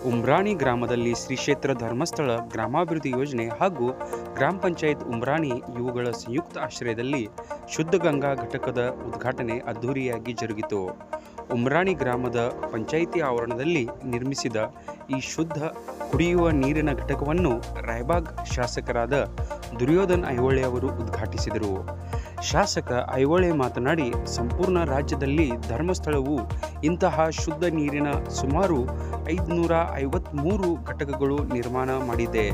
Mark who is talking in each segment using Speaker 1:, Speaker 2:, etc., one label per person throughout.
Speaker 1: ಉಮ್ರಾಣಿ ಗ್ರಾಮದಲ್ಲಿ ಶ್ರೀ ಕ್ಷೇತ್ರ ಧರ್ಮಸ್ಥಳ ಗ್ರಾಮಾಭಿವೃದ್ಧಿ ಯೋಜನೆ ಹಾಗೂ ಗ್ರಾಮ ಪಂಚಾಯತ್ ಉಮ್ರಾಣಿ ಇವುಗಳ ಸಂಯುಕ್ತ ಆಶ್ರಯದಲ್ಲಿ ಶುದ್ಧ ಗಂಗಾ ಘಟಕದ ಉದ್ಘಾಟನೆ ಅದ್ಧೂರಿಯಾಗಿ ಜರುಗಿತು. ಉಮ್ರಾಣಿ ಗ್ರಾಮದ ಪಂಚಾಯಿತಿ ಆವರಣದಲ್ಲಿ ನಿರ್ಮಿಸಿದ ಈ ಶುದ್ಧ ಕುಡಿಯುವ ನೀರಿನ ಘಟಕವನ್ನು ರಾಯಬಾಗ್ ಶಾಸಕರಾದ ದುರ್ಯೋಧನ್ ಐಹೊಳೆ ಅವರು ಉದ್ಘಾಟಿಸಿದರು. ಶಾಸಕ ಐಹೊಳೆ ಮಾತನಾಡಿ, ಸಂಪೂರ್ಣ ರಾಜ್ಯದಲ್ಲಿ ಧರ್ಮಸ್ಥಳವು ಇಂತಹ ಶುದ್ಧ ನೀರಿನ ಸುಮಾರು ಐದುನೂರ ಐವತ್ತ್ಮೂರು ಘಟಕಗಳು ನಿರ್ಮಾಣ ಮಾಡಿದೆ.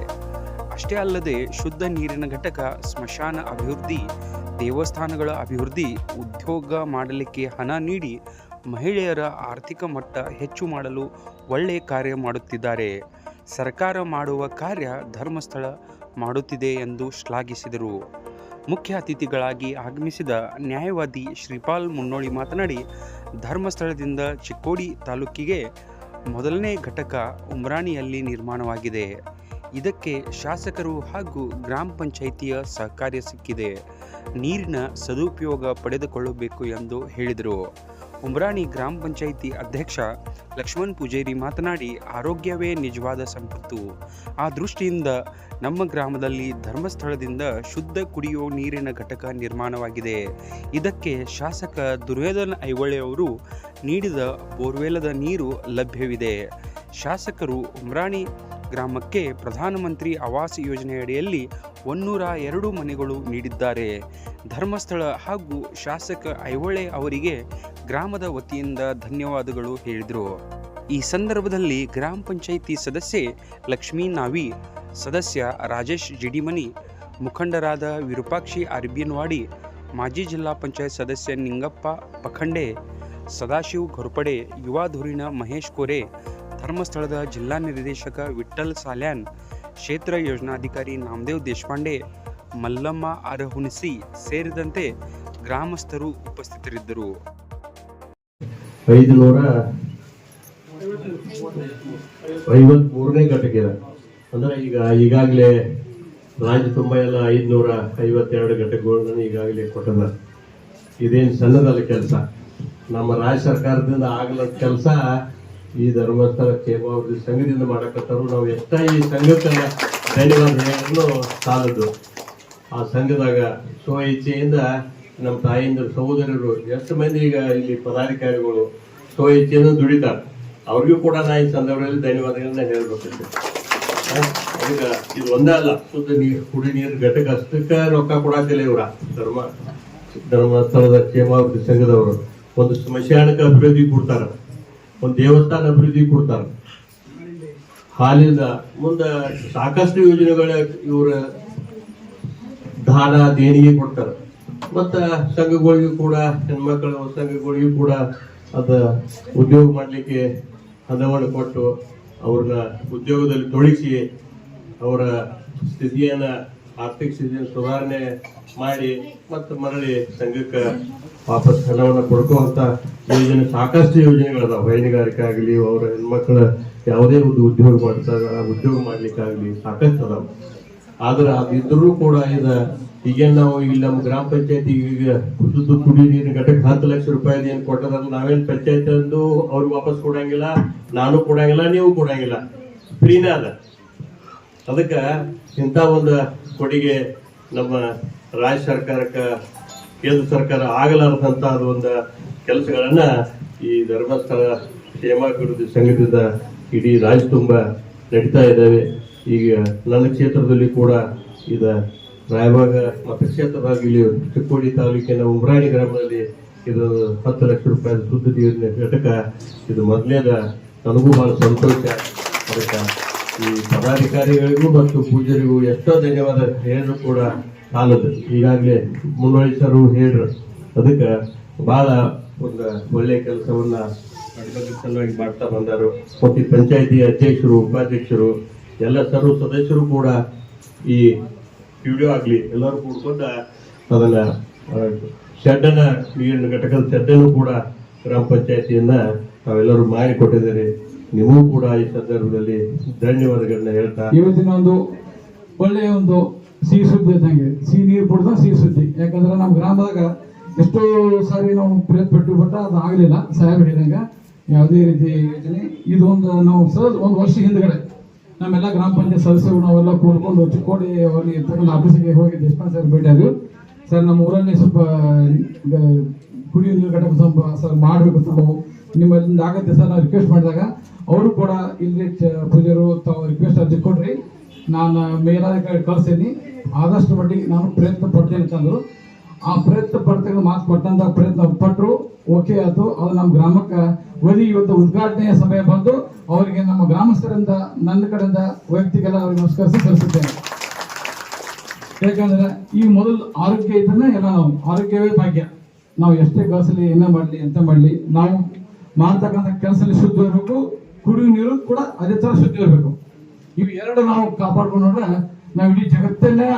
Speaker 1: ಅಷ್ಟೇ ಅಲ್ಲದೆ ಶುದ್ಧ ನೀರಿನ ಘಟಕ ಸ್ಮಶಾನ ಅಭಿವೃದ್ಧಿ, ದೇವಸ್ಥಾನಗಳ ಅಭಿವೃದ್ಧಿ, ಉದ್ಯೋಗ ಮಾಡಲಿಕ್ಕೆ ಹಣ ನೀಡಿ ಮಹಿಳೆಯರ ಆರ್ಥಿಕ ಮಟ್ಟ ಹೆಚ್ಚು ಮಾಡಲು ಒಳ್ಳೆಯ ಕಾರ್ಯ ಮಾಡುತ್ತಿದ್ದಾರೆ. ಸರ್ಕಾರ ಮಾಡುವ ಕಾರ್ಯ ಧರ್ಮಸ್ಥಳ ಮಾಡುತ್ತಿದೆ ಎಂದು ಶ್ಲಾಘಿಸಿದರು. ಮುಖ್ಯ ಅತಿಥಿಗಳಾಗಿ ಆಗಮಿಸಿದ ನ್ಯಾಯವಾದಿ ಶ್ರೀಪಾಲ್ ಮುನ್ನೋಳಿ ಮಾತನಾಡಿ, ಧರ್ಮಸ್ಥಳದಿಂದ ಚಿಕ್ಕೋಡಿ ತಾಲೂಕಿಗೆ ಮೊದಲನೇ ಘಟಕ ಉಮ್ರಾಣಿಯಲ್ಲಿ ನಿರ್ಮಾಣವಾಗಿದೆ. ಇದಕ್ಕೆ ಶಾಸಕರು ಹಾಗೂ ಗ್ರಾಮ ಪಂಚಾಯಿತಿಯ ಸಹಕಾರ್ಯ ಸಿಕ್ಕಿದೆ. ನೀರಿನ ಸದುಪಯೋಗ ಪಡೆದುಕೊಳ್ಳಬೇಕು ಎಂದು ಹೇಳಿದರು. ಉಮ್ರಾಣಿ ಗ್ರಾಮ ಪಂಚಾಯಿತಿ ಅಧ್ಯಕ್ಷ ಲಕ್ಷ್ಮಣ್ ಪೂಜೇರಿ ಮಾತನಾಡಿ, ಆರೋಗ್ಯವೇ ನಿಜವಾದ ಸಂಪತ್ತು. ಆ ದೃಷ್ಟಿಯಿಂದ ನಮ್ಮ ಗ್ರಾಮದಲ್ಲಿ ಧರ್ಮಸ್ಥಳದಿಂದ ಶುದ್ಧ ಕುಡಿಯುವ ನೀರಿನ ಘಟಕ ನಿರ್ಮಾಣವಾಗಿದೆ. ಇದಕ್ಕೆ ಶಾಸಕ ದುರ್ಯೋಧನ ಐಹೊಳೆ ಅವರು ನೀಡಿದ ಬೋರ್ವೆಲದ ನೀರು ಲಭ್ಯವಿದೆ. ಶಾಸಕರು ಉಮ್ರಾಣಿ ಗ್ರಾಮಕ್ಕೆ ಪ್ರಧಾನಮಂತ್ರಿ ಆವಾಸ್ ಯೋಜನೆಯಡಿಯಲ್ಲಿ ಒನ್ನೂರ ಎರಡು ಮನೆಗಳು ನೀಡಿದ್ದಾರೆ. ಧರ್ಮಸ್ಥಳ ಹಾಗೂ ಶಾಸಕ ಐಹೊಳೆ ಅವರಿಗೆ ಗ್ರಾಮದ ವತಿಯಿಂದ ಧನ್ಯವಾದಗಳು ಹೇಳಿದರು. ಈ ಸಂದರ್ಭದಲ್ಲಿ ಗ್ರಾಮ ಪಂಚಾಯಿತಿ ಸದಸ್ಯೆ ಲಕ್ಷ್ಮೀ ನಾವಿ, ಸದಸ್ಯ ರಾಜೇಶ್ ಜಿಡಿಮನಿ, ಮುಖಂಡರಾದ ವಿರೂಪಾಕ್ಷಿ ಅರ್ಬಿಯನ್ವಾಡಿ ಮಾಜಿ ಜಿಲ್ಲಾ ಪಂಚಾಯತ್ ಸದಸ್ಯ ನಿಂಗಪ್ಪ ಪಖಂಡೆ, ಸದಾಶಿವ್ ಘೋರ್ಪಡೆ ಧುರೀಣ ಮಹೇಶ್ ಕೋರೆ, ಧರ್ಮಸ್ಥಳದ ಜಿಲ್ಲಾ ನಿರ್ದೇಶಕ ವಿಠಲ್ ಸಾಲ್ಯಾನ್, ಕ್ಷೇತ್ರ ಯೋಜನಾಧಿಕಾರಿ ನಾಮದೇವ್ ದೇಶಪಾಂಡೆ, ಮಲ್ಲಮ್ಮ ಅರಹುಣಸಿ ಸೇರಿದಂತೆ ಗ್ರಾಮಸ್ಥರು ಉಪಸ್ಥಿತರಿದ್ದರು.
Speaker 2: ಐದು ನೂರ ಐವತ್ ಮೂರನೇ ಘಟಕ ಇದೆ ಅಂದ್ರೆ ಈಗ, ಈಗಾಗಲೇ ರಾಜ್ಯ ತುಂಬ ಎಲ್ಲ ಐದ್ನೂರ ಐವತ್ತೆರಡು ಘಟಕಗಳನ್ನು ಈಗಾಗಲೇ ಕೊಟ್ಟದ ಇದೇನು ಸಣ್ಣದಲ್ಲ ಕೆಲಸ. ನಮ್ಮ ರಾಜ್ಯ ಸರ್ಕಾರದಿಂದ ಆಗಲ ಕೆಲಸ ಈ ಧರ್ಮಸ್ಥಳ ಕ್ಷೇಮಾಭಿವೃದ್ಧಿ ಸಂಘದಿಂದ ಮಾಡಕತ್ತಾರು ನಾವು ಎಷ್ಟ ಈ ಸಂಘಕ್ಕೆಲ್ಲ ಧನ್ಯವಾದ ಸಾಲದು ಆ ಸಂಘದಾಗ ಸ್ವ ಇಚ್ಛೆಯಿಂದ ನಮ್ಮ ತಾಯಿಂದ ಸಹೋದರರು, ಎಷ್ಟು ಮಂದಿ ಈಗ ಇಲ್ಲಿ ಪದಾಧಿಕಾರಿಗಳು ಸ್ವ ಇಚ್ಛೆಯಿಂದ ದುಡಿತಾರೆ, ಅವ್ರಿಗೂ ಕೂಡ ನಾ ಈ ಸಂದರ್ಭದಲ್ಲಿ ಧನ್ಯವಾದಗಳನ್ನ ಹೇಳ್ಬೇಕಂತೆ ಅದಕ್ಕೆ ಇದು ಒಂದೇ ಅಲ್ಲ, ಶುದ್ಧ ನೀರು, ಕುಡಿ ನೀರು, ಘಟಕ, ಅಷ್ಟಕ್ಕೆ ರೊಕ್ಕ ಕೊಡಾತಿಲ್ಲ ಇವ್ರ. ಧರ್ಮ ಧರ್ಮಸ್ಥಳದ ಕ್ಷೇಮಾಭಿವೃದ್ಧಿ ಸಂಘದವರು. ಒಂದು ಸ್ಮಶಾನಕ್ಕೆ ಅಭಿವೃದ್ಧಿ ಕೊಡ್ತಾರೆ, ಒಂದು ದೇವಸ್ಥಾನ ಅಭಿವೃದ್ಧಿ ಕೊಡ್ತಾರೆ. ಹಾಲಿಂದ ಮುಂದೆ ಸಾಕಷ್ಟು ಯೋಜನೆಗಳ ಇವರ ದಾನ, ದೇಣಿಗೆ ಕೊಡ್ತಾರೆ. ಮತ್ತ ಸಂಘಗಳಿಗೂ ಕೂಡ, ಹೆಣ್ಮಕ್ಳ ಸಂಘಗಳಿಗೂ ಕೂಡ ಅದ ಉದ್ಯೋಗ ಮಾಡಲಿಕ್ಕೆ ಹಣವನ್ನು ಕೊಟ್ಟು ಅವ್ರನ್ನ ಉದ್ಯೋಗದಲ್ಲಿ ತೊಡಗಿಸಿ ಅವರ ಸ್ಥಿತಿಯನ್ನ, ಆರ್ಥಿಕ ಸ್ಥಿತಿಯನ್ನು ಸುಧಾರಣೆ ಮಾಡಿ ಮತ್ತು ಮರಳಿ ಸಂಘಕ್ಕೆ ವಾಪಸ್ ಹಣವನ್ನು ಕೊಡ್ಕೋಂತ ಯೋಜನೆ, ಸಾಕಷ್ಟು ಯೋಜನೆಗಳದಾವ. ಹೈನುಗಾರಿಕೆ ಆಗಲಿ ಅವರ ಹೆಣ್ಮಕ್ಳ ಯಾವುದೇ ಒಂದು ಉದ್ಯೋಗ ಮಾಡ್ತಾರೆ ಉದ್ಯೋಗ ಮಾಡ್ಲಿಕ್ಕಾಗಲಿ ಸಾಕಷ್ಟು ಅದಾವ. ಆದ್ರೆ ಅದಿದ್ರೂ ಕೂಡ ಇದ ಈಗೇನ್ ನಾವು ಇಲ್ಲಿ ನಮ್ಮ ಗ್ರಾಮ ಪಂಚಾಯತಿ ಈಗ ಕುಸಿದು ಕುಡಿ ಘಟಕ ಹತ್ತು ಲಕ್ಷ ರೂಪಾಯಿ ಏನ್ ಕೊಟ್ಟದಲ್ಲ ನಾವೇನ್ ಪಂಚಾಯತ್ ಅಂದು ಅವ್ರಿಗೆ ವಾಪಸ್ ಕೊಡಂಗಿಲ್ಲ, ನಾನು ಕೊಡಂಗಿಲ್ಲ, ನೀವು ಕೊಡಂಗಿಲ್ಲ. ಫ್ರೀನೇ ಅದ. ಅದಕ್ಕ ಇಂಥ ಒಂದು ಕೊಡುಗೆ ನಮ್ಮ ರಾಜ್ಯ ಸರ್ಕಾರಕ್ಕ, ಕೇಂದ್ರ ಸರ್ಕಾರ ಆಗಲಾರದಂತ ಒಂದು ಕೆಲಸಗಳನ್ನ ಈ ಧರ್ಮಸ್ಥಳ ಕ್ಷೇಮಾಭಿವೃದ್ಧಿ ಸಂಘದಿಂದ ಇಡೀ ರಾಜ್ಯ ತುಂಬ ನಡೀತಾ ಇದ್ದಾವೆ. ಈಗ ನನ್ನ ಕ್ಷೇತ್ರದಲ್ಲಿ ಕೂಡ ಇದ ರಾಯಬಾಗ ಮತಕ್ಷೇತ್ರದಾಗ ಇಲ್ಲಿ ಚಿಕ್ಕೋಡಿ ತಾಲೂಕಿನ ಉಮ್ರಾಣಿ ಗ್ರಾಮದಲ್ಲಿ ಇದು ಹತ್ತು ಲಕ್ಷ ರೂಪಾಯಿ ಶುದ್ಧ ನೀರಿನ ಘಟಕ. ಇದು ಮೊದಲೇದ ನನಗೂ ಬಹಳ ಸಂತೋಷ. ಅದಕ್ಕೆ ಈ ಪದಾಧಿಕಾರಿಗಳಿಗೂ ಮತ್ತು ಪೂಜರಿಗೂ ಎಷ್ಟೋ ಧನ್ಯವಾದ ಹೇಳಿದ್ರು ಕೂಡ ಸಾಲದು. ಈಗಾಗಲೇ ಮುನ್ನಡೆಸರು ಹೇಳ್ರು. ಅದಕ್ಕೆ ಬಹಳ ಒಂದು ಒಳ್ಳೆಯ ಕೆಲಸವನ್ನ ಮಾಡ್ತಾ ಬಂದರು. ಮತ್ತು ಪಂಚಾಯತಿ ಅಧ್ಯಕ್ಷರು, ಉಪಾಧ್ಯಕ್ಷರು ಎಲ್ಲ ಸರ್ವ ಸದಸ್ಯರು ಕೂಡ ಈ ವಿಡಿಯೋ ಆಗಲಿ ಎಲ್ಲರೂ ಕೂಡ್ಕೊಂಡು ಅದನ್ನ ಶೆಡ್ಡನ್ನ ನೀರಿನ ಘಟಕದ ಶೆಡ್ಡನ್ನು ಕೂಡ ಗ್ರಾಮ ಪಂಚಾಯತಿಯನ್ನ ತಾವೆಲ್ಲರೂ ಮಾಡಿ ಕೊಟ್ಟಿದ್ದೀರಿ ನೀವು ಕೂಡ ಈ ಸಂದರ್ಭದಲ್ಲಿ ಧನ್ಯವಾದಗಳನ್ನ ಹೇಳ್ತಾ
Speaker 3: ಇವತ್ತಿನ ಒಂದು ಒಳ್ಳೆಯ ಒಂದು ಸಿಹಿ ಸುದ್ದಿ ಇದ್ದಂಗೆ ಸಿಹಿ ನೀರು ಕೊಡ್ದ ಸಿಹಿ ಸುದ್ದಿ. ಯಾಕಂದ್ರೆ ನಮ್ಮ ಗ್ರಾಮದಾಗ ಎಷ್ಟೋ ಸಾರಿ ನಾವು ಪ್ರಯತ್ನ ಪಟ್ಟು ಬಟ್ ಅದು ಆಗಲಿಲ್ಲ. ಸಹಾಯ ಹೇಳಿದಂಗೆ ಯಾವುದೇ ರೀತಿ ಯೋಜನೆ. ಇದು ಒಂದು ನಾವು ಸರ್ ಒಂದು ವರ್ಷ ಹಿಂದ್ಗಡೆ ನಮ್ಮೆಲ್ಲ ಗ್ರಾಮ ಪಂಚಾಯತ್ ಸದಸ್ಯರು ನಾವೆಲ್ಲ ಕೂಡ್ಕೊಂಡು ಚಿಕ್ಕೋಡಿ ಅವರಿಗೆ ತಗೊಂಡು ಆಫೀಸಿಗೆ ಹೋಗಿ ಡಿಸ್ಪೆನ್ಸರ್ ಭೇಟಿ ಆದ್ವಿ ಸರ್, ನಮ್ಮ ಊರಲ್ಲಿ ಸ್ವಲ್ಪ ಕುಡಿಯುವ ಕುಡಿಯೋ ನೀರು ಘಟಕ ಸರ್ ಮಾಡಬೇಕು ನಾವು ನಿಮ್ಮಲ್ಲಿಂದ ಆಗತ್ತೆ ಸರ್, ನಾವು ರಿಕ್ವೆಸ್ಟ್ ಮಾಡಿದಾಗ ಅವರು ಕೂಡ ಇಲ್ಲಿ ಪೂಜಾರು ತಾವು ರಿಕ್ವೆಸ್ಟ್ ಅರ್ಜಿ ಕೊಡ್ರಿ ನಾನು ಮೇಲಾಧಿಕಾರಿ ಕಳಿಸ್ತೀನಿ. ಆದಷ್ಟು ಮಟ್ಟಿಗೆ ನಾನು ಪ್ರಯತ್ನ ಪಡ್ತೇನೆ ಅಂತಂದರು ಆ ಪ್ರಯತ್ನ ಪಡ್ತಕ್ಕ ಮಾತು ಪಟ್ಟಂತ ಪ್ರಯತ್ನ ಪಟ್ಟರು ಓಕೆ ಆಯಿತು. ಅದು ನಮ್ಮ ಗ್ರಾಮಕ್ಕೆ ಒಲಿ ಇವತ್ತು ಉದ್ಘಾಟನೆಯ ಸಮಯ ಬಂದು ಅವರಿಗೆ ನಮ್ಮ ಗ್ರಾಮಸ್ಥರಿಂದ, ನನ್ನ ಕಡೆಯಿಂದ ವೈಯಕ್ತಿಗೆಲ್ಲ ಅವ್ರಿಗೆ ನಮಸ್ಕರಿಸಿ ಸಲ್ಲಿಸುತ್ತೇನೆ. ಯಾಕಂದ್ರೆ ಈ ಮೊದಲು ಆರೋಗ್ಯ ಇದ್ರೆ ಎಲ್ಲ ನಾವು, ಆರೋಗ್ಯವೇ ಭಾಗ್ಯ. ನಾವು ಎಷ್ಟೇ ಕೆಲಸಲಿ ಏನೇ ಮಾಡಲಿ, ಎಂತ ಮಾಡಲಿ, ನಾವು ಮಾಡ್ತಕ್ಕಂಥ ಕೆಲಸದಲ್ಲಿ ಶುದ್ಧ ಇರಬೇಕು ಕುಡಿಯುವ ನೀರು ಕೂಡ ಅದೇ ಥರ ಶುದ್ಧ ಇರಬೇಕು. ಇವು ಎರಡು ನಾವು ಕಾಪಾಡ್ಕೊಂಡು ನೋಡ್ರೆ ನಾವು ಇಡೀ ಜಗತ್ತನ್ನೇ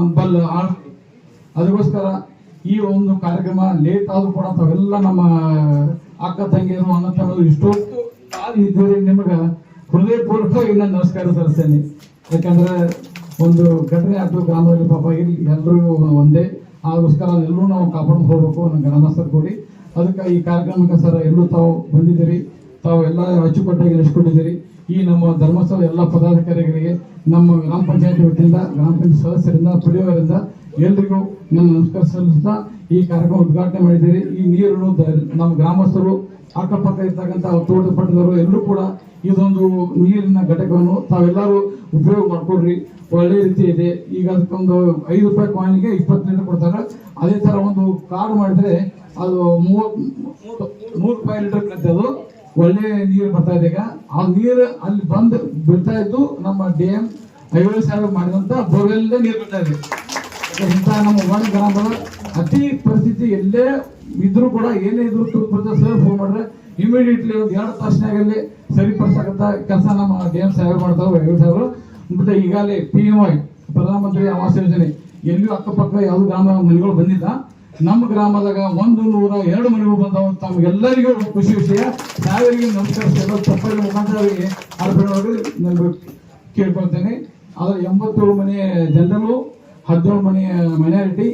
Speaker 3: ಒಂದು ಬಲ್ ಅದಕ್ಕೋಸ್ಕರ ಈ ಒಂದು ಕಾರ್ಯಕ್ರಮ ಲೇಟ್ ಆದರೂ ಕೂಡ ತಾವೆಲ್ಲ ನಮ್ಮ ಅಕ್ಕ, ತಂಗಿಯರು, ಅಣ್ಣ, ತಮ್ಮರು ಇಷ್ಟೊತ್ತು ಕಾದು ಇದ್ದೀರಿ, ನಿಮಗೆ ಹೃದಯಪೂರ್ವಕವಾಗಿ ನಾನು ನಮಸ್ಕಾರ ಸಲ್ಲಿಸ್ತೇನೆ. ಯಾಕಂದ್ರೆ ಒಂದು ಘಟನೆ ಆಯ್ತು ಗ್ರಾಮದಲ್ಲಿ ಪಾಪ ಇಲ್ಲಿ ಎಲ್ಲರಿಗೂ ಒಂದೇ. ಅದಕ್ಕೋಸ್ಕರ ಎಲ್ಲರೂ ನಾವು ಕಾಪಾಡ್ಕೊಂಡು ಹೋಗ್ಬೇಕು ನನ್ನ ಗ್ರಾಮಸ್ಥರು ಕೂಡಿ. ಅದಕ್ಕೆ ಈ ಕಾರ್ಯಕ್ರಮಕ್ಕೆ ಸರ್ ಎಲ್ಲರೂ ತಾವು ಬಂದಿದ್ದೀರಿ. ತಾವು ಎಲ್ಲ ಅಚ್ಚುಕಟ್ಟಾಗಿ ನಡೆಸ್ಕೊಂಡಿದ್ದೀರಿ. ಈ ನಮ್ಮ ಧರ್ಮಸ್ಥಳ ಎಲ್ಲ ಪದಾಧಿಕಾರಿಗಳಿಗೆ, ನಮ್ಮ ಗ್ರಾಮ ಪಂಚಾಯತ್ ವತಿಯಿಂದ, ಗ್ರಾಮ ಪಂಚಾಯತ್ ಸದಸ್ಯರಿಂದ ಪುಡಿಯವರಿಂದ ಎಲ್ರಿಗೂ ನನ್ನ ನಮಸ್ಕಾರ ಸಲ್ಲಿಸ್ತಾ ಈ ಕಾರ್ಯಕ್ರಮ ಉದ್ಘಾಟನೆ ಮಾಡಿದ್ದೀರಿ. ಈ ನೀರನ್ನು ನಮ್ಮ ಗ್ರಾಮಸ್ಥರು ಅಕ್ಕಪಕ್ಕ ಇರ್ತಕ್ಕಂಥ ತೋಟ ಪಟ್ಟದವರು ಎಲ್ಲರೂ ಕೂಡ ಇದೊಂದು ನೀರಿನ ಘಟಕವನ್ನು ತಾವೆಲ್ಲರೂ ಉಪಯೋಗ ಮಾಡ್ಕೊಡ್ರಿ ಒಳ್ಳೆ ರೀತಿ ಇದೆ. ಈಗ ಅದಕ್ಕೊಂದು ಐದು ರೂಪಾಯಿ ಕಾಯಿನ್ಗೆ ಇಪ್ಪತ್ತು ಲೀಟರ್ ಕೊಡ್ತಾರೆ. ಅದೇ ತರ ಒಂದು ಕಾರ್ಡ್ ಮಾಡಿದ್ರೆ ಅದು ಮೂವತ್ತು ನೂರು ರೂಪಾಯಿ ಲೀಟರ್ ಕಟ್ಟೆ ಅದು. ಒಳ್ಳೆ ನೀರು ಬರ್ತಾ ಇದೆ ಈಗ. ಆ ನೀರು ಅಲ್ಲಿ ಬಂದು ಬಿಡ್ತಾ ಇದ್ದು ನಮ್ಮ ಡಿ ಎಂ ಐವತ್ತು ಸಾವಿರ ಮಾಡಿದಂತ ಬೋರ್ವೆಲ್ ನೀರು ಬಿಡ್ತಾ ಇದೆ. ಇಂಥ ನಮ್ಮ ಒಣ ಗ್ರಾಮದ ಅತಿ ಪರಿಸ್ಥಿತಿ ಎಲ್ಲೇ ಇದ್ರೂ ಕೂಡ ಏನೇ ಇದ್ರು ಸರ್ ಫೋನ್ ಮಾಡಿದ್ರೆ ಇಮಿಡಿಯೇಟ್ಲಿ ಒಂದು ಎರಡು ತಾಸಿನಾಗಲ್ಲಿ ಸರಿಪಡಿಸಕಂತ ಕೆಲಸ ನಮ್ಮ ಡಿ ಎಂ ಸಾಹೇಬ್ ಮಾಡ್ತಾವೆ ಐವತ್ತು ಸಾಹೇಬರು. ಮತ್ತೆ ಈಗಾಗಲೇ ಪಿ ಎಂ ಐ ಪ್ರಧಾನಮಂತ್ರಿ ಆವಾಸ್ ಯೋಜನೆ. ಎಲ್ಲಿಯೂ ಅಕ್ಕಪಕ್ಕ ಯಾವ್ದು ಗ್ರಾಮ ಮನೆಗಳು ಬಂದಿಲ್ಲ. ನಮ್ಮ ಗ್ರಾಮದಾಗ ಒಂದು ನೂರ ಎರಡು ಮನೆಗಳು ಬಂದವು. ತಮ್ಗೆಲ್ಲರಿಗೂ ಖುಷಿ ವಿಷಯ. ಸಾವಿರಿಗೆ ನಮಸ್ಕಾರ ಅವರಿಗೆ ಅರ್ಪಣೆ ನಾನು ಕೇಳ್ಕೊಳ್ತೇನೆ. ಆದರೆ ಎಂಬತ್ತೇಳು ಮನೆ ಜನರಲು ಹದಿನೇಳು ಮನೆ ಮೈನಾರಿಟಿ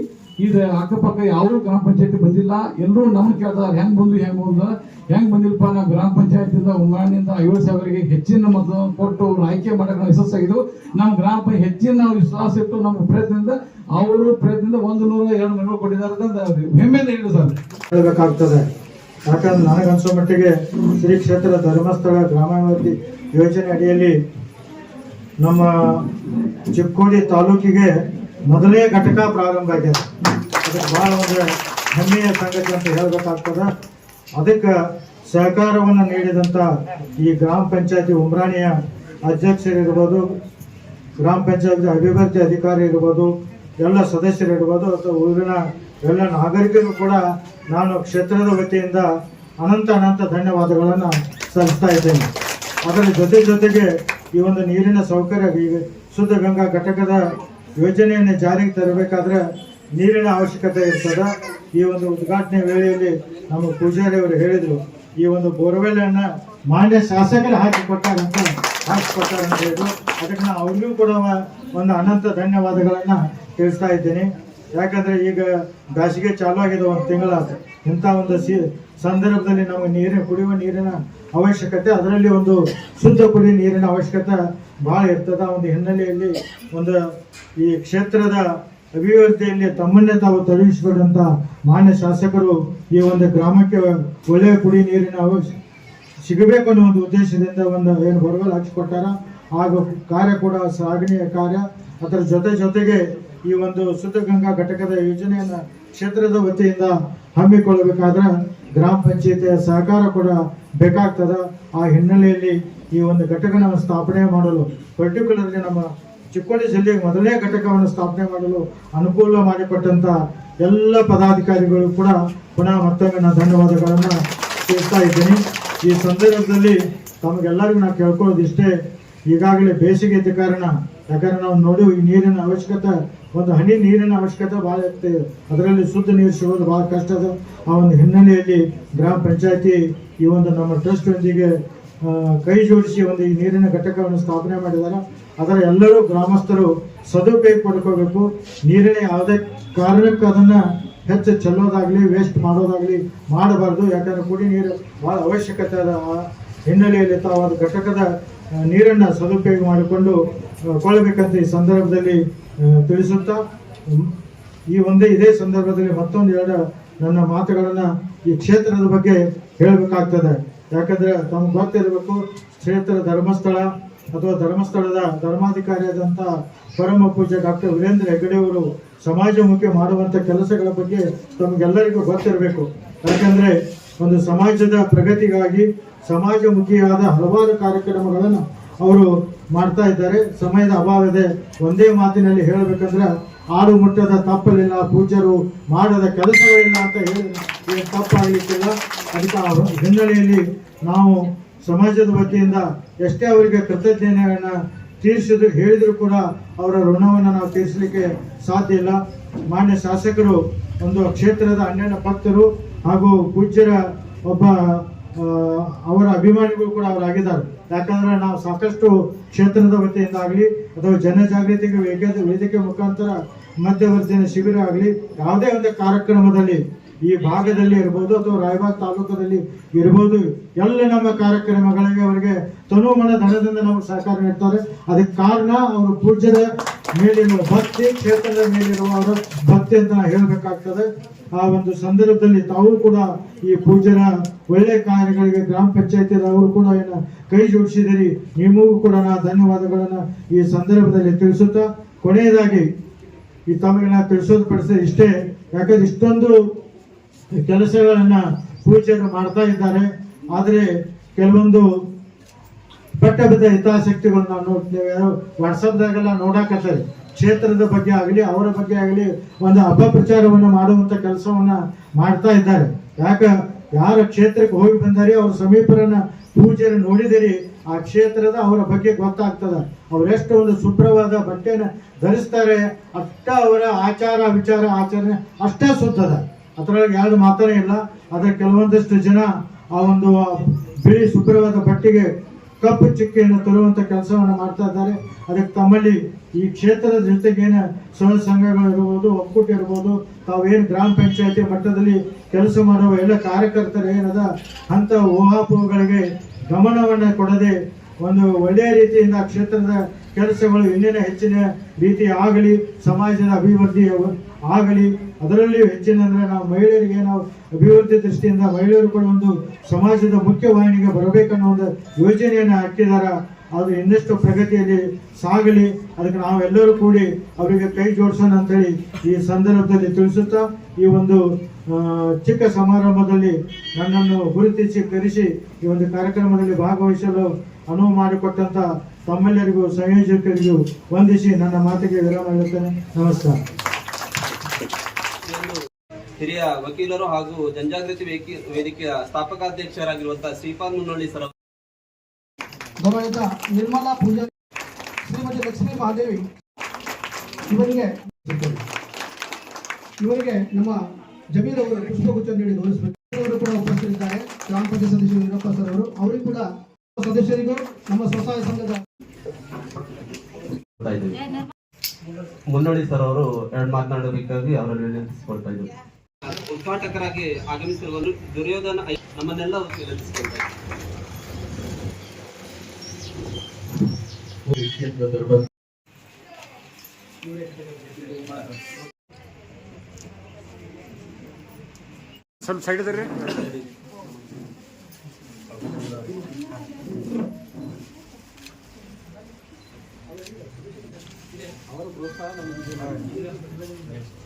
Speaker 3: ಇದು ಅಕ್ಕಪಕ್ಕ ಯಾವ ಗ್ರಾಮ ಪಂಚಾಯತಿ ಬಂದಿಲ್ಲ. ಎಲ್ಲರೂ ನಮ್ಗೆ ಕೇಳ್ತಾರೆ, ಹೆಂಗ್ ಬಂದು ಹೆಂಗ್ ಬಂದು ಹೆಂಗ್ ಬಂದಿಲ್ಲಪ್ಪ ನಾವು ಗ್ರಾಮ ಪಂಚಾಯತಿಂದ ಉಮ್ಮಾನಿಂದ ಐವತ್ತು ಸಾವಿರಗೆ ಹೆಚ್ಚಿನ ಮತ ಕೊಟ್ಟು ಆಯ್ಕೆ ಮಾಡಕ್ಕೆ ನಾವು ಯಶಸ್ಸಾಗಿದ್ದು ನಮ್ಮ ಗ್ರಾಮ ಪಂಚಾಯತ್ ಹೆಚ್ಚಿನ ವಿಶ್ವಾಸ ಇಟ್ಟು ನಮ್ಮ ಪ್ರಯತ್ನದಿಂದ ಅವರು ಪ್ರಯತ್ನದಿಂದ ಒಂದು ನೂರ ಎರಡು ನೂರು ಕೊಟ್ಟಿದ್ದಾರೆ ಅಂತ ಹೆಮ್ಮೆಯಿಂದ ಹೇಳಿ ಸರ್
Speaker 4: ಹೇಳಬೇಕಾಗ್ತದೆ. ಯಾಕಂದ್ರೆ ನನಗನ್ಸೋ ಮಟ್ಟಿಗೆ ಶ್ರೀ ಕ್ಷೇತ್ರ ಧರ್ಮಸ್ಥಳ ಗ್ರಾಮಾಭಿವೃದ್ಧಿ ಯೋಜನೆ ಅಡಿಯಲ್ಲಿ ನಮ್ಮ ಚಿಕ್ಕೋಡಿ ತಾಲೂಕಿಗೆ ಮೊದಲೇ ಘಟಕ ಪ್ರಾರಂಭ ಆಗ್ಯದ ಅದಕ್ಕೆ ಬಹಳ ಒಂದು ಹೆಮ್ಮೆಯ ಸಂಗತಿ ಅಂತ ಹೇಳಬೇಕಾಗ್ತದೆ. ಅದಕ್ಕೆ ಸಹಕಾರವನ್ನು ನೀಡಿದಂಥ ಈ ಗ್ರಾಮ ಪಂಚಾಯತಿ ಉಮ್ರಾಣಿಯ ಅಧ್ಯಕ್ಷರಿರ್ಬೋದು, ಗ್ರಾಮ ಪಂಚಾಯತ್ ಅಭಿವೃದ್ಧಿ ಅಧಿಕಾರಿ ಇರ್ಬೋದು, ಎಲ್ಲ ಸದಸ್ಯರು ಇರ್ಬೋದು, ಅಥವಾ ಊರಿನ ಎಲ್ಲ ನಾಗರಿಕರು ಕೂಡ ನಾನು ಕ್ಷೇತ್ರದ ವತಿಯಿಂದ ಅನಂತ ಅನಂತ ಧನ್ಯವಾದಗಳನ್ನು ಸಲ್ಲಿಸ್ತಾ ಇದ್ದೇನೆ. ಅದರ ಜೊತೆ ಜೊತೆಗೆ ಈ ಒಂದು ನೀರಿನ ಸೌಕರ್ಯ ಶುದ್ಧ ಗಂಗಾ ಘಟಕದ ಯೋಜನೆಯನ್ನು ಜಾರಿಗೆ ತರಬೇಕಾದ್ರೆ ನೀರಿನ ಅವಶ್ಯಕತೆ ಇರ್ತದೆ. ಈ ಒಂದು ಉದ್ಘಾಟನೆ ವೇಳೆಯಲ್ಲಿ ನಮ್ಮ ಪೂಜಾರಿ ಅವರು ಹೇಳಿದರು, ಈ ಒಂದು ಬೋರ್ವೆಲ್ ಅನ್ನ ಮಾನ್ಯ ಶಾಸಕರು ಹಾಕಿ ಕೊಟ್ಟಾರಂತ ಹಾಕಿ ಕೊಟ್ಟಾರಂತ ಹೇಳಿದ್ರು. ಅದಕ್ಕೆ ನಾನು ಅವ್ರಿಗೂ ಕೂಡ ಒಂದು ಅನಂತ ಧನ್ಯವಾದಗಳನ್ನ ತಿಳಿಸ್ತಾ ಇದ್ದೀನಿ. ಯಾಕಂದ್ರೆ ಈಗ ಬ್ಯಾಸಿಗೆ ಚಾಲು ಆಗಿದೆ ಒಂದು ತಿಂಗಳಾದ ಇಂಥ ಒಂದು ಸಿ ಸಂದರ್ಭದಲ್ಲಿ ನಮಗೆ ನೀರಿನ ಕುಡಿಯುವ ನೀರಿನ ಅವಶ್ಯಕತೆ, ಅದರಲ್ಲಿ ಒಂದು ಶುದ್ಧ ಕುಡಿಯುವ ನೀರಿನ ಅವಶ್ಯಕತೆ ಬಹಳ ಇರ್ತದ. ಒಂದು ಹಿನ್ನೆಲೆಯಲ್ಲಿ ಒಂದು ಈ ಕ್ಷೇತ್ರದ ಅಭಿವೃದ್ಧಿಯಲ್ಲಿ ತಮ್ಮನ್ನೇ ತಾವು ತೊಡಗಿಸಿಕೊಂಡಂತ ಮಾನ್ಯ ಶಾಸಕರು ಈ ಒಂದು ಗ್ರಾಮಕ್ಕೆ ಒಳ್ಳೆಯ ಕುಡಿ ನೀರಿನ ಸಿಗಬೇಕು ಅನ್ನೋ ಒಂದು ಉದ್ದೇಶದಿಂದ ಒಂದು ಏನು ಹೊರಗಲ್ ಹಾಕಿಕೊಟ್ಟಾರ ಹಾಗೂ ಕಾರ್ಯ ಕೂಡ ಶ್ಲಾಘನೀಯ ಕಾರ್ಯ. ಅದರ ಜೊತೆ ಜೊತೆಗೆ ಈ ಒಂದು ಶುದ್ಧ ಗಂಗಾ ಘಟಕದ ಯೋಜನೆಯನ್ನು ಕ್ಷೇತ್ರದ ವತಿಯಿಂದ ಹಮ್ಮಿಕೊಳ್ಳಬೇಕಾದ್ರೆ ಗ್ರಾಮ ಪಂಚಾಯತಿಯ ಸಹಕಾರ ಕೂಡ ಬೇಕಾಗ್ತದ. ಆ ಹಿನ್ನೆಲೆಯಲ್ಲಿ ಈ ಒಂದು ಘಟಕವನ್ನು ಸ್ಥಾಪನೆ ಮಾಡಲು ಪರ್ಟಿಕ್ಯುಲರ್ಲಿ ನಮ್ಮ ಚಿಕ್ಕೋಡಿ ಜಿಲ್ಲೆಗೆ ಮೊದಲನೇ ಘಟಕವನ್ನು ಸ್ಥಾಪನೆ ಮಾಡಲು ಅನುಕೂಲ ಮಾಡಿಕೊಟ್ಟಂತ ಎಲ್ಲ ಪದಾಧಿಕಾರಿಗಳು ಕೂಡ ಪುನಃ ಮತ್ತೊಮ್ಮೆ ನಾನು ಧನ್ಯವಾದಗಳನ್ನು ತಿಳಿಸ್ತಾ ಇದ್ದೀನಿ. ಈ ಸಂದರ್ಭದಲ್ಲಿ ತಮಗೆಲ್ಲರಿಗೂ ನಾನು ಕೇಳ್ಕೊಳ್ಳೋದು ಇಷ್ಟೇ ಈಗಾಗಲೇ ಬೇಸಿಗೆ ಇದ್ದ ಕಾರಣ ಯಾಕಂದ್ರೆ ನಾವು ನೋಡಿ ಈ ನೀರಿನ ಅವಶ್ಯಕತೆ, ಒಂದು ಹನಿ ನೀರಿನ ಅವಶ್ಯಕತೆ ಭಾಳ ಇರ್ತದೆ ಅದರಲ್ಲಿ ಶುದ್ಧ ನೀರು ಸಿಗೋದು ಭಾಳ ಕಷ್ಟ ಅದು. ಆ ಒಂದು ಹಿನ್ನೆಲೆಯಲ್ಲಿ ಗ್ರಾಮ ಪಂಚಾಯತಿ ಈ ಒಂದು ನಮ್ಮ ಟ್ರಸ್ಟ್ ಒಂದಿಗೆ ಕೈ ಜೋಡಿಸಿ ಒಂದು ಈ ನೀರಿನ ಘಟಕವನ್ನು ಸ್ಥಾಪನೆ ಮಾಡಿದ್ದಾರೆ. ಅದರ ಎಲ್ಲರೂ ಗ್ರಾಮಸ್ಥರು ಸದುಪಯೋಗ ಪಡ್ಕೋಬೇಕು. ನೀರಿನ ಯಾವುದೇ ಕಾರಣಕ್ಕೂ ಅದನ್ನ ಹೆಚ್ಚು ಚೆಲ್ಲೋದಾಗ್ಲಿ ವೇಸ್ಟ್ ಮಾಡೋದಾಗ್ಲಿ ಮಾಡಬಾರ್ದು. ಯಾಕಂದ್ರೆ ಕುಡಿ ನೀರು ಬಹಳ ಅವಶ್ಯಕತೆ ಅದ. ಹಿನ್ನೆಲೆಯಲ್ಲಿ ತಾವು ಅದು ಘಟಕದ ನೀರನ್ನು ಸದುಪಯೋಗ ಮಾಡಿಕೊಂಡು ಕೊಳ್ಳಬೇಕಂತ ಈ ಸಂದರ್ಭದಲ್ಲಿ ತಿಳಿಸುತ್ತಾ ಈ ಒಂದೇ ಇದೇ ಸಂದರ್ಭದಲ್ಲಿ ಮತ್ತೊಂದು ಎರಡು ನನ್ನ ಮಾತುಗಳನ್ನು ಈ ಕ್ಷೇತ್ರದ ಬಗ್ಗೆ ಹೇಳಬೇಕಾಗ್ತದೆ. ಯಾಕಂದ್ರೆ ತಮ್ಗೆ ಗೊತ್ತಿರಬೇಕು, ಕ್ಷೇತ್ರ ಧರ್ಮಸ್ಥಳ ಅಥವಾ ಧರ್ಮಸ್ಥಳದ ಧರ್ಮಾಧಿಕಾರಿಯಾದಂಥ ಪರಮ ಪೂಜ್ಯ ಡಾಕ್ಟರ್ ವೀರೇಂದ್ರ ಹೆಗಡೆ ಅವರು ಸಮಾಜಮುಖಿ ಮಾಡುವಂತ ಕೆಲಸಗಳ ಬಗ್ಗೆ ತಮಗೆಲ್ಲರಿಗೂ ಗೊತ್ತಿರಬೇಕು. ಯಾಕಂದ್ರೆ ಒಂದು ಸಮಾಜದ ಪ್ರಗತಿಗಾಗಿ ಸಮಾಜಮುಖಿಯಾದ ಹಲವಾರು ಕಾರ್ಯಕ್ರಮಗಳನ್ನು ಅವರು ಮಾಡ್ತಾ ಇದ್ದಾರೆ. ಸಮಯದ ಅಭಾವ ಇದೆ. ಒಂದೇ ಮಾತಿನಲ್ಲಿ ಹೇಳಬೇಕಂದ್ರೆ, ಆರು ಮುಟ್ಟದ ತಪ್ಪಲಿಲ್ಲ, ಪೂಜ್ಯರು ಮಾಡದ ಕೆಲಸಗಳಿಲ್ಲ ಅಂತ ಹೇಳಿ ತಪ್ಪಾಗಲಿಕ್ಕಿಲ್ಲ. ಅದಕ್ಕೆ ಆ ಹಿನ್ನೆಲೆಯಲ್ಲಿ ನಾವು ಸಮಾಜದ ವತಿಯಿಂದ ಎಷ್ಟೇ ಅವರಿಗೆ ಕೃತಜ್ಞತೆಯನ್ನು ತೀರಿಸಿದ್ರು, ಹೇಳಿದ್ರು ಕೂಡ ಅವರ ಋಣವನ್ನು ನಾವು ತೀರಿಸಲಿಕ್ಕೆ ಸಾಧ್ಯ ಇಲ್ಲ. ಮಾನ್ಯ ಶಾಸಕರು, ಒಂದು ಕ್ಷೇತ್ರದ ಅನ್ಯನ ಭಕ್ತರು ಹಾಗೂ ಪೂಜ್ಯರ ಒಬ್ಬ ಅವರ ಅಭಿಮಾನಿಗಳು ಕೂಡ ಅವರಾಗಿದ್ದಾರೆ. ಯಾಕಂದ್ರೆ ನಾವು ಸಾಕಷ್ಟು ಕ್ಷೇತ್ರದ ವತಿಯಿಂದ ಆಗಲಿ ಅಥವಾ ಜನಜಾಗೃತಿಗೆ ವೇಗ ವೇದಿಕೆ ಮುಖಾಂತರ ಮಧ್ಯವರ್ತಿನ ಶಿಬಿರ ಆಗಲಿ ಯಾವುದೇ ಒಂದು ಕಾರ್ಯಕ್ರಮದಲ್ಲಿ ಈ ಭಾಗದಲ್ಲಿ ಇರ್ಬೋದು ಅಥವಾ ರಾಯಬಾಗ್ ತಾಲೂಕದಲ್ಲಿ ಇರ್ಬೋದು, ಎಲ್ಲ ನಮ್ಮ ಕಾರ್ಯಕ್ರಮಗಳಿಗೆ ಅವರಿಗೆ ತನುಮನ ಧನದಿಂದ ನಮಗೆ ಸಹಕಾರ ನೀಡ್ತಾರೆ. ಅದಕ್ಕೆ ಕಾರಣ ಅವರು ಪೂಜ್ಯದ ಮೇಲಿರುವ ಭಕ್ತಿ ಕ್ಷೇತ್ರದ ಮೇಲಿರುವ ಅವರ ಭಕ್ತಿ ಅಂತ ನಾವು ಹೇಳ್ಬೇಕಾಗ್ತದೆ. ಆ ಒಂದು ಸಂದರ್ಭದಲ್ಲಿ ತಾವು ಕೂಡ ಈ ಪೂಜ್ಯರ ಒಳ್ಳೆ ಕಾರ್ಯಗಳಿಗೆ ಗ್ರಾಮ ಪಂಚಾಯತಿ ಅವರು ಕೂಡ ಏನು ಕೈ ಜೋಡಿಸಿದಿರಿ. ನಿಮಗೂ ಕೂಡ ನಾ ಧನ್ಯವಾದಗಳನ್ನು ಈ ಸಂದರ್ಭದಲ್ಲಿ ತಿಳಿಸುತ್ತಾ, ಕೊನೆಯದಾಗಿ ಈ ತಮಗೆ ನಾ ತಿಳಿಸೋದು ಪಡಿಸಿದ ಇಷ್ಟೇ. ಯಾಕಂದ್ರೆ ಇಷ್ಟೊಂದು ಕೆಲಸಗಳನ್ನ ಪೂಜೆಯನ್ನು ಮಾಡ್ತಾ ಇದ್ದಾರೆ. ಆದ್ರೆ ಕೆಲವೊಂದು ಪಟ್ಟಭದ ಹಿತಾಸಕ್ತಿಗಳು ನೋಡ್ತೇವೆ ವಾಟ್ಸಪ್ದಾಗೆಲ್ಲ ನೋಡಾಕತ್ತಾರೆ. ಕ್ಷೇತ್ರದ ಬಗ್ಗೆ ಆಗಲಿ, ಅವರ ಬಗ್ಗೆ ಆಗಲಿ ಒಂದು ಅಪಪ್ರಚಾರವನ್ನು ಮಾಡುವಂತ ಕೆಲಸವನ್ನ ಮಾಡ್ತಾ ಇದ್ದಾರೆ. ಯಾಕ, ಯಾರ ಕ್ಷೇತ್ರಕ್ಕೆ ಹೋಗಿ ಬಂದರೆ, ಅವ್ರ ಸಮೀಪರನ್ನ ಪೂಜೆಯನ್ನು ನೋಡಿದಿರಿ ಆ ಕ್ಷೇತ್ರದ ಅವರ ಬಗ್ಗೆ ಗೊತ್ತಾಗ್ತದ. ಅವರೆಷ್ಟು ಒಂದು ಶುಭ್ರವಾದ ಬಟ್ಟೆನ ಧರಿಸ್ತಾರೆ. ಅಷ್ಟ ಅವರ ಆಚಾರ ವಿಚಾರ ಆಚರಣೆ ಅಷ್ಟೇ ಶುದ್ಧದ. ಅದರೊಳಗೆ ಯಾರು ಮಾತನೇ ಇಲ್ಲ ಆದ್ರೆ ಕೆಲವೊಂದಷ್ಟು ಜನ ಆ ಒಂದು ಬಿಳಿ ಶುಭ್ರವಾದ ಬಟ್ಟೆಗೆ ಕಪ್ಪು ಚಿಕ್ಕೆಯನ್ನು ತರುವಂತ ಕೆಲಸವನ್ನು ಮಾಡ್ತಾ ಇದ್ದಾರೆ. ಅದಕ್ಕೆ ತಮ್ಮಲ್ಲಿ ಈ ಕ್ಷೇತ್ರದ ಜೊತೆಗೇನು ಸ್ವಯಂ ಸಂಘಗಳು ಇರ್ಬೋದು, ಒಕ್ಕೂಟ ಇರ್ಬೋದು, ತಾವೇನು ಗ್ರಾಮ ಪಂಚಾಯತಿ ಮಟ್ಟದಲ್ಲಿ ಕೆಲಸ ಮಾಡುವ ಎಲ್ಲ ಕಾರ್ಯಕರ್ತರು ಏನದ ಅಂತ ಊಹಾಪೋಹಗಳಿಗೆ ಗಮನವನ್ನು ಕೊಡದೆ ಒಂದು ಒಳ್ಳೆಯ ರೀತಿಯಿಂದ ಕ್ಷೇತ್ರದ ಕೆಲಸಗಳು ಇನ್ನೇನು ಹೆಚ್ಚಿನ ರೀತಿ ಆಗಲಿ, ಸಮಾಜದ ಅಭಿವೃದ್ಧಿ ಆಗಲಿ, ಅದರಲ್ಲಿಯೂ ಹೆಚ್ಚಿನ ಅಂದ್ರೆ ನಾವು ಮಹಿಳೆಯರಿಗೆ ನಾವು ಅಭಿವೃದ್ಧಿ ದೃಷ್ಟಿಯಿಂದ ಮಹಿಳೆಯರು ಕೂಡ ಒಂದು ಸಮಾಜದ ಮುಖ್ಯವಾಹಿನಿಗೆ ಬರಬೇಕನ್ನೋ ಒಂದು ಯೋಜನೆಯನ್ನು ಹಾಕಿದ್ದಾರೆ. ಅದು ಇನ್ನಷ್ಟು ಪ್ರಗತಿಯಲ್ಲಿ ಸಾಗಲಿ, ಅದಕ್ಕೆ ನಾವೆಲ್ಲರೂ ಕೂಡಿ ಅವರಿಗೆ ಕೈ ಜೋಡಿಸೋಣ ಅಂತೇಳಿ ಈ ಸಂದರ್ಭದಲ್ಲಿ ತಿಳಿಸುತ್ತಾ, ಈ ಒಂದು ಚಿಕ್ಕ ಸಮಾರಂಭದಲ್ಲಿ ನನ್ನನ್ನು ಗುರುತಿಸಿ, ಕರೆಸಿ ಈ ಒಂದು ಕಾರ್ಯಕ್ರಮದಲ್ಲಿ ಭಾಗವಹಿಸಲು ಅನುವು ಮಾಡಿಕೊಟ್ಟಂತ ತಮ್ಮೆಲ್ಲರಿಗೂ, ಸಂಯೋಜಕರಿಗೂ ವಂದಿಸಿ ನನ್ನ ಮಾತಿಗೆ ವಿರಾಮ ಹೇಳುತ್ತೇನೆ. ನಮಸ್ಕಾರ.
Speaker 5: ಹಿರಿಯ ವಕೀಲರು ಹಾಗೂ ಜನಜಾಗೃತಿ ವೇದಿಕೆಯ ಸ್ಥಾಪಕಾಧ್ಯಕ್ಷರಾಗಿರುವಂತಹ ಶ್ರೀಪಾದ್ ಮುನ್ನಳ್ಳಿ ಸರ್
Speaker 6: ಗೌರವಿತ ನಿರ್ಮಲಾ ಪೂಜಾರಿ ಶ್ರೀಮತಿ ಲಕ್ಷ್ಮೀ ಮಹಾದೇವಿ ಇವರಿಗೆ ಇವರಿಗೆ ನಮ್ಮ ಜಮೀರ್ ಅವರು ಪುಷ್ಪಗುಚ್ಛ ನೀಡಿ ಗೌರವಿಸಬೇಕು ಅವರು ಕೂಡ ಉಪಸ್ಥಿತರಿದ್ದಾರೆ ಗ್ರಾಮ ಪಂಚಾಯತ್ ಸದಸ್ಯ ವೀರಪ್ಪ ಸರ್ ಅವರು. ಅವರಿಗೂ ಕೂಡ ಸದಸ್ಯರಿಗೂ ನಮ್ಮ ಸ್ವಸಹಾಯ ಸಂಘದ
Speaker 5: ಮುನ್ನಡಿ ಸರ್ ಅವರು ಎರಡು ಮಾತನಾಡಬೇಕಾಗಿ ಅವರಲ್ಲಿ ವಿನಂತಿಸಿಕೊಳ್ತಾ ಇದ್ದೀವಿ. ಉದ್ಘಾಟಕರಾಗಿ ಆಗಮಿಸಿರುವ ದುರ್ಯೋಧನ ನಮ್ಮನ್ನೆಲ್ಲ ವಿನಂತಿಸಿಕೊಳ್ತಾ ಅವರು
Speaker 2: ಪ್ರೋತ್ಸಾಹ ಕ್ಷೇತ್ರ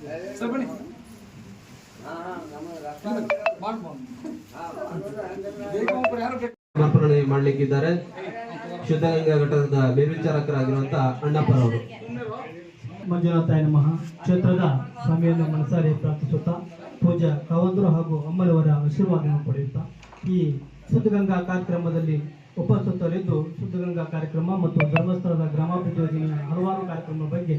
Speaker 1: ಅದ್ರಿ
Speaker 5: ಸಮರ್ಪಣೆ ಮಾಡಲಿಕ್ಕಿದ್ದಾರೆ. ಶುದ್ಧಗಂಗಾ ಘಟಕದ ಮೇಲ್ವಿಚಾರಕರಾಗಿರುವಂತಹ ಅಣ್ಣಪ್ಪರವರು
Speaker 7: ಮಂಜುನಾಥ ನಮಃ. ಕ್ಷೇತ್ರದ ಸ್ವಾಮಿಯನ್ನು ಮನಸಾರಿ ಪ್ರಾರ್ಥಿಸುತ್ತಾ ಪೂಜಾ ಕಾವಂದರು ಹಾಗೂ ಅಮ್ಮಲವರ ಆಶೀರ್ವಾದವನ್ನು ಪಡೆಯುತ್ತಾ ಈ ಶುದ್ಧಗಂಗಾ ಕಾರ್ಯಕ್ರಮದಲ್ಲಿ ಉಪಸ್ಥಿತರಿದ್ದು ಶುದ್ಧಗಂಗಾ ಕಾರ್ಯಕ್ರಮ ಮತ್ತು ಧರ್ಮಸ್ಥಳದ ಗ್ರಾಮಾಭಿವೃದ್ಧಿ ಯೋಜನೆಯ ಹಲವಾರು ಕಾರ್ಯಕ್ರಮದ ಬಗ್ಗೆ